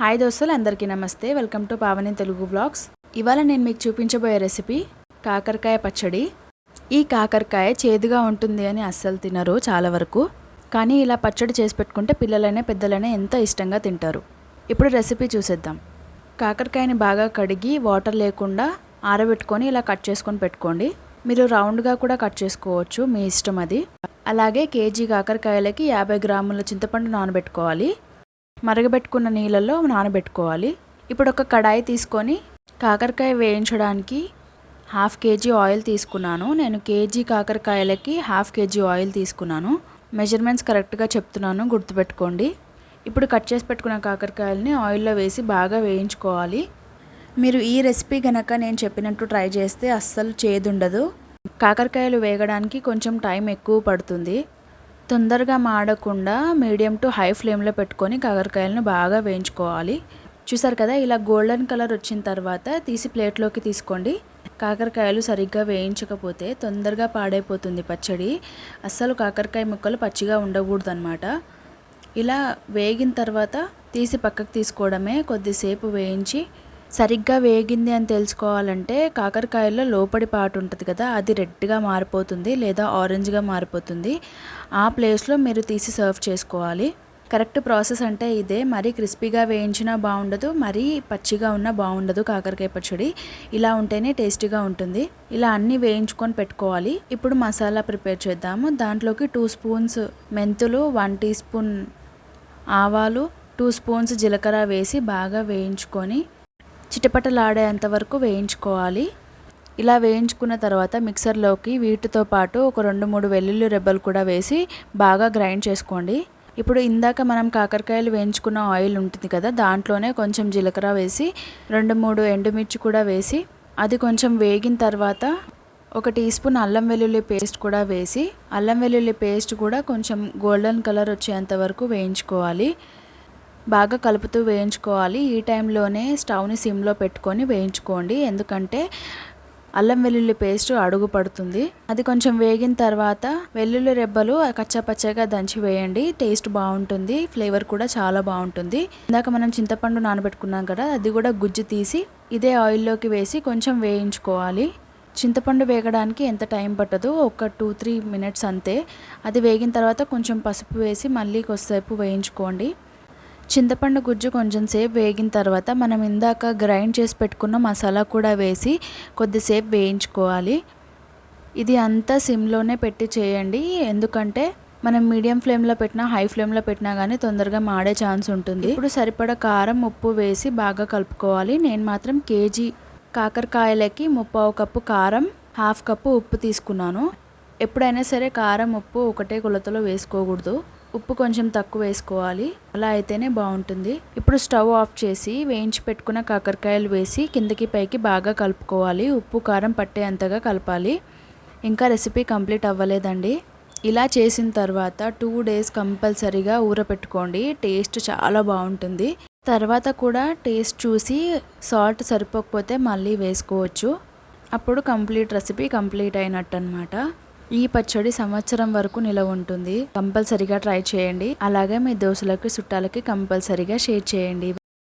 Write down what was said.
Hi దోస్తులు అందరికీ నమస్తే. Welcome to Pavani Telugu blogs. ఇవాళ నేను మీకు చూపించబోయే రెసిపీ కాకరకాయ పచ్చడి. ఈ కాకరకాయ చేదుగా ఉంటుంది అని అస్సలు తినరు చాలా వరకు. కానీ ఇలా పచ్చడి చేసి పెట్టుకుంటే పిల్లలైనా పెద్దలైనా ఎంతో ఇష్టంగా తింటారు. ఇప్పుడు రెసిపీ చూసేద్దాం. కాకరకాయని బాగా కడిగి వాటర్ లేకుండా ఆరబెట్టుకొని ఇలా కట్ చేసుకొని పెట్టుకోండి. మీరు రౌండ్గా కూడా కట్ చేసుకోవచ్చు మీ ఇష్టం అది. అలాగే కేజీ కాకరకాయలకి యాభై గ్రాముల చింతపండు నానబెట్టుకోవాలి. మరగబెట్టుకున్న నీళ్ళల్లో నానబెట్టుకోవాలి. ఇప్పుడు ఒక కడాయి తీసుకొని కాకరకాయ వేయించడానికి హాఫ్ కేజీ ఆయిల్ తీసుకున్నాను. నేను కేజీ కాకరకాయలకి హాఫ్ కేజీ ఆయిల్ తీసుకున్నాను. మెజర్మెంట్స్ కరెక్ట్గా చెప్తున్నాను గుర్తుపెట్టుకోండి. ఇప్పుడు కట్ చేసి పెట్టుకున్న కాకరకాయలని ఆయిల్లో వేసి బాగా వేయించుకోవాలి. మీరు ఈ రెసిపీ కనుక నేను చెప్పినట్టు ట్రై చేస్తే అస్సలు చేదుండదు. కాకరకాయలు వేగడానికి కొంచెం టైం ఎక్కువ పడుతుంది. తొందరగా మాడకుండా మీడియం టు హై ఫ్లేమ్లో పెట్టుకొని కాకరకాయలను బాగా వేయించుకోవాలి. చూసారు కదా ఇలా గోల్డెన్ కలర్ వచ్చిన తర్వాత తీసి ప్లేట్లోకి తీసుకోండి. కాకరకాయలు సరిగ్గా వేయించకపోతే తొందరగా పాడైపోతుంది పచ్చడి. అస్సలు కాకరకాయ ముక్కలు పచ్చిగా ఉండకూడదు అనమాట ఇలా వేగిన తర్వాత తీసి పక్కకు తీసుకోవడమే కొద్దిసేపు వేయించి సరిగ్గా వేగింది అని తెలుసుకోవాలంటే కాకరకాయలో లోపడి పాటు ఉంటుంది కదా అది రెడ్గా మారిపోతుంది లేదా ఆరెంజ్గా మారిపోతుంది. ఆ ప్లేస్లో మీరు తీసి సర్వ్ చేసుకోవాలి. కరెక్ట్ ప్రాసెస్ అంటే ఇదే మరీ క్రిస్పీగా వేయించినా బాగుండదు మరీ పచ్చిగా ఉన్నా బాగుండదు కాకరకాయ పచ్చడి. ఇలా ఉంటేనే టేస్టీగా ఉంటుంది. ఇలా అన్నీ వేయించుకొని పెట్టుకోవాలి. ఇప్పుడు మసాలా ప్రిపేర్ చేద్దాము. దాంట్లోకి టూ స్పూన్స్ మెంతులు వన్ టీ స్పూన్ ఆవాలు టూ స్పూన్స్ జీలకర్ర వేసి బాగా వేయించుకొని చిటపటలాడేంత వరకు వేయించుకోవాలి. ఇలా వేయించుకున్న తర్వాత మిక్సర్లోకి వీటితో పాటు ఒక రెండు మూడు వెల్లుల్లి రెబ్బలు కూడా వేసి బాగా గ్రైండ్ చేసుకోండి. ఇప్పుడు ఇందాక మనం కాకరకాయలు వేయించుకున్న ఆయిల్ ఉంటుంది కదా దాంట్లోనే కొంచెం జీలకర్ర వేసి రెండు మూడు ఎండుమిర్చి కూడా వేసి అది కొంచెం వేగిన తర్వాత ఒక టీ స్పూన్ అల్లం వెల్లుల్లి పేస్ట్ కూడా వేసి అల్లం వెల్లుల్లి పేస్ట్ కూడా కొంచెం గోల్డెన్ కలర్ వచ్చేంత వరకు వేయించుకోవాలి. బాగా కలుపుతూ వేయించుకోవాలి. ఈ టైంలోనే స్టవ్ని సిమ్లో పెట్టుకొని వేయించుకోండి. ఎందుకంటే అల్లం వెల్లుల్లి పేస్ట్ అడుగు పడుతుంది. అది కొంచెం వేగిన తర్వాత వెల్లుల్లి రెబ్బలు కచ్చాపచ్చగా దంచి వేయండి. టేస్ట్ బాగుంటుంది. ఫ్లేవర్ కూడా చాలా బాగుంటుంది. ఇందాక మనం చింతపండు నానబెట్టుకున్నాం కదా అది కూడా గుజ్జు తీసి ఇదే ఆయిల్లోకి వేసి కొంచెం వేయించుకోవాలి. చింతపండు వేగడానికి ఎంత టైం పట్టదు ఒక టూ త్రీ మినిట్స్ అంతే. అది వేగిన తర్వాత కొంచెం పసుపు వేసి మళ్ళీ కొద్దిసేపు వేయించుకోండి. చింతపండు గుజ్జు కొంచెం సేపు వేగిన తర్వాత మనం ఇందాక గ్రైండ్ చేసి పెట్టుకున్న మసాలా కూడా వేసి కొద్దిసేపు వేయించుకోవాలి. ఇది అంతా సిమ్లోనే పెట్టి చేయండి. ఎందుకంటే మనం మీడియం ఫ్లేమ్లో పెట్టినా హై ఫ్లేమ్లో పెట్టినా కానీ తొందరగా మాడే ఛాన్స్ ఉంటుంది. ఇప్పుడు సరిపడ కారం ఉప్పు వేసి బాగా కలుపుకోవాలి. నేను మాత్రం కేజీ కాకరకాయలకి ముప్పావు కప్పు కారం హాఫ్ కప్పు ఉప్పు తీసుకున్నాను. ఎప్పుడైనా సరే కారం ఉప్పు ఒకటే కొలతలో వేసుకోకూడదు. ఉప్పు కొంచెం తక్కువ వేసుకోవాలి. అలా అయితేనే బాగుంటుంది. ఇప్పుడు స్టవ్ ఆఫ్ చేసి వేయించి పెట్టుకున్న కాకరకాయలు వేసి కిందకి పైకి బాగా కలుపుకోవాలి. ఉప్పు కారం పట్టేంతగా కలపాలి. ఇంకా రెసిపీ కంప్లీట్ అవ్వలేదండి. ఇలా చేసిన తర్వాత టూ డేస్ కంపల్సరీగా ఊరపెట్టుకోండి. టేస్ట్ చాలా బాగుంటుంది. తర్వాత కూడా టేస్ట్ చూసి సాల్ట్ సరిపోకపోతే మళ్ళీ వేసుకోవచ్చు. అప్పుడు కంప్లీట్ రెసిపీ కంప్లీట్ అయినట్టు అనమాట ఈ పచ్చడి సంవత్సరం వరకు నిలవ ఉంటుంది. కంపల్సరిగా ట్రై చేయండి. అలాగే మీ దోశలకి చుట్టాలకి కంపల్సరిగా షేర్ చేయండి.